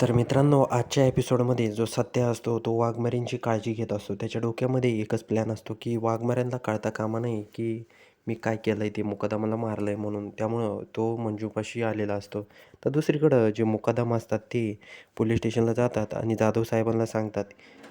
तर मित्रांनो आजच्या एपिसोडमध्ये जो सत्य असतो तो वाघमारींची काळजी घेत असतो. त्याच्या डोक्यामध्ये एकच प्लॅन असतो की वाघमाऱ्यांना कळता कामा नाही की मी काय केलं आहे ते मुकदमाला मारलं आहे म्हणून. त्यामुळं तो मंजूपाशी आलेला असतो. तर दुसरीकडं जे मुकदम असतात ते पोलीस स्टेशनला जातात आणि जाधव साहेबांना सांगतात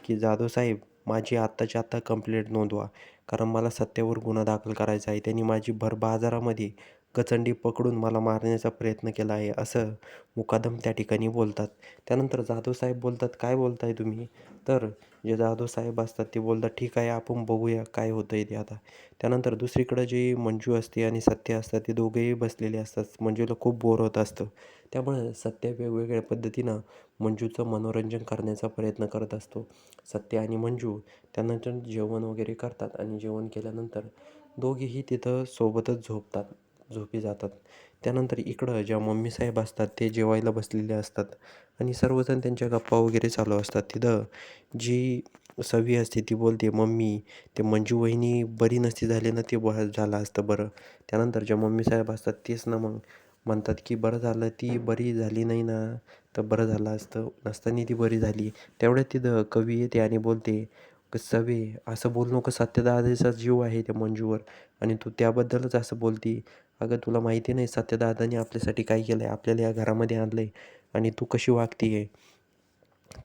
की जाधव साहेब माझी आत्ताच्या आत्ता कंप्लेंट नोंदवा. कारण मला सत्यावर गुन्हा दाखल करायचा आहे. त्यांनी माझी भर बाजारामध्ये कचंडी पकडून मला मारण्याचा प्रयत्न केला आहे असं मुकादम त्या ठिकाणी बोलतात. त्यानंतर जाधव साहेब बोलतात काय बोलताय तुम्ही? तर जे जाधव साहेब असतात ते बोलतात ठीक आहे आपण बघूया काय होतं आहे ते आता. त्यानंतर दुसरीकडं जे मंजू असते आणि सत्य असतात ते दोघेही बसलेले असतात. मंजूला खूप बोर होत असतं. त्यामुळे सत्य वेगवेगळ्या पद्धतीनं मंजूचं मनोरंजन करण्याचा प्रयत्न करत असतो. सत्य आणि मंजू त्यानंतर जेवण वगैरे करतात आणि जेवण केल्यानंतर दोघेही तिथं सोबतच झोपतात. झोपी जातात. त्यानंतर इकडं ज्या मम्मी साहेब असतात ते जेवायला बसलेले असतात आणि सर्वजण त्यांच्या गप्पा वगैरे चालू असतात. तिथं जी सवी असते ती बोलते मम्मी ते मंजू वहिनी बरी नसती झाली ना ते ब झालं असतं बरं. त्यानंतर ज्या मम्मी साहेब असतात तेच ना मग म्हणतात की बरं झालं ती बरी झाली नाही ना तर बरं झालं असतं नसताना ती बरी झाली. तेवढ्यात तिथं कवी येते आणि बोलते सवे असं बोलू नको सत्यदादाचा जीव आहे त्या मंजूवर. आणि तू त्याबद्दलच असं बोलती अगं तुला माहिती नाही सत्यदादाने आपल्यासाठी काय केलं आहे आपल्याला या घरामध्ये आणलं आहे आणि तू कशी वागती आहे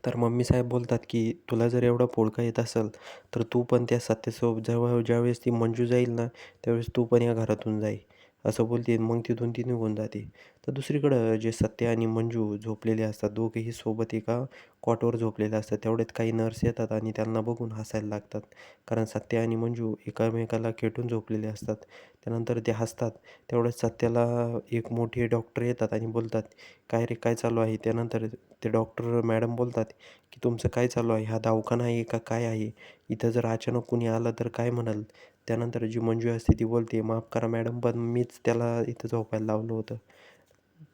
तर मम्मी साहेब बोलतात की तुला जर एवढा पोळका येत असेल तर तू पण त्या सत्यसोबत जेव्हा ज्यावेळेस ती मंजू जाईल ना त्यावेळेस तू पण या घरातून जाई. असं बोलते मग तिथून ती निघून जाते. तर दुसरीकडं जे सत्य आणि मंजू झोपलेले असतात दोघेही सोबत एका कॉटवर झोपलेले असतात. तेवढ्यात काही नर्स येतात आणि त्यांना बघून हसायला लागतात. कारण सत्य आणि मंजू एकामेकाला खेटून झोपलेले असतात. त्यानंतर ते हसतात. तेवढ्यात सत्याला एक मोठे डॉक्टर येतात आणि बोलतात काय रे काय चालू आहे? त्यानंतर ते डॉक्टर मॅडम बोलतात की तुमचं काय चालू आहे? हा दवाखाना आहे का? काय आहे? इथं जर अचानक कुणी आलं तर काय म्हणाल? त्यानंतर जी मंजू असते ती बोलते माफ करा मॅडम पण मीच त्याला इथं झोपायला लावलं होतं.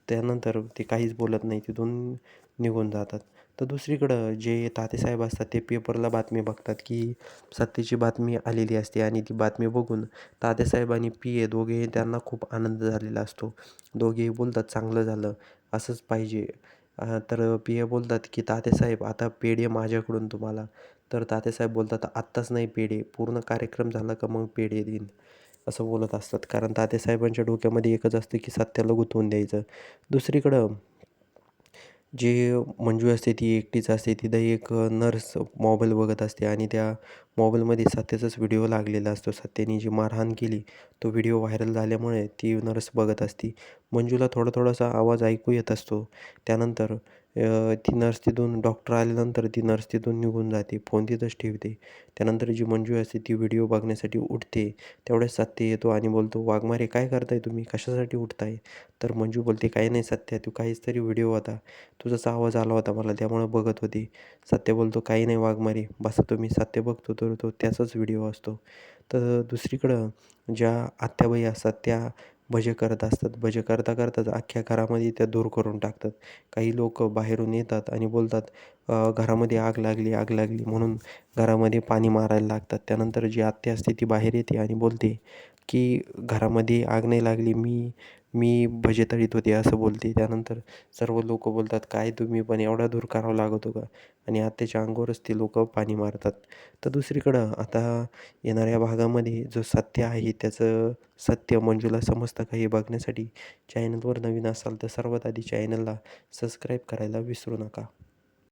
त्यानंतर ते काहीच बोलत नाही तिथून निघून जातात. तर दुसरीकडं जे तातेसाहेब असतात ते पेपरला बातमी बघतात की सत्तेची बातमी आलेली असते आणि ती बातमी बघून तातेसाहेब आणि पी ए दोघेही त्यांना खूप आनंद झालेला असतो. दोघेही बोलतात चांगलं झालं असंच पाहिजे. तर पी ए बोलतात की तातेसाहेब आता पेढे माझ्याकडून तुम्हाला. तर तातेसाहेब बोलतात आत्ताच नाही पेढे पूर्ण कार्यक्रम झाला का मग पेढे देईन. असं बोलत असतात. कारण तातेसाहेबांच्या डोक्यामध्ये एकच असतं की सत्याला गुंतवून द्यायचं. दुसरीकडं जे मंजू असते ती एकटीच असते तिथं एक नर्स मोबाईल बघत असते आणि त्या मोबाईलमध्ये सत्याचाच व्हिडिओ लागलेला असतो. सत्याने जी मारहाण केली तो व्हिडिओ व्हायरल झाल्यामुळे ती नर्स बघत असती. मंजूला थोडा थोडासा आवाज ऐकू येत असतो. त्यानंतर ती नर्स तिथून डॉक्टर आल्यानंतर ती नर्स तिथून निघून जाते. फोन तिथंच ठेवते. त्यानंतर जी मंजू असते ती व्हिडिओ बघण्यासाठी उठते. तेवढ्याच सत्य येतो आणि बोलतो वाघमारे काय करताय तुम्ही? कशासाठी उठताय? तर मंजू बोलते काही नाही सत्य तू काहीच तरी व्हिडिओ होता. तुझाच आवाज आला होता मला त्यामुळं बघत होती. सत्य बोलतो काही नाही वाघमारे बस तुम्ही. सत्य बघतो तर तो त्याचाच व्हिडिओ असतो. तर दुसरीकडं ज्या आत्याबाई असतात त्या भजे करत असतात. भजे करता करताच अख्ख्या घरामध्ये त्या दूर करून टाकतात. काही लोक बाहेरून येतात आणि बोलतात घरामध्ये आग लागली आग लागली म्हणून घरामध्ये पाणी मारायला लागतात. त्यानंतर जी आत्या असते ती बाहेर येते आणि बोलते की घरामध्ये आग नाही लागली मी मी भजे तळीत होते असं बोलते. त्यानंतर सर्व लोक बोलतात काय तुम्ही पण एवढा दूर करावं लागतो का? आणि आत्याच्या अंगावरच ते लोक पाणी मारतात. तर दुसरीकडं आता येणाऱ्या भागामध्ये जो सत्य आहे त्याचं सत्य मंजूला समजतं का हे बघण्यासाठी चॅनलवर नवीन असाल तर सर्वात आधी चॅनलला सबस्क्राईब करायला विसरू नका.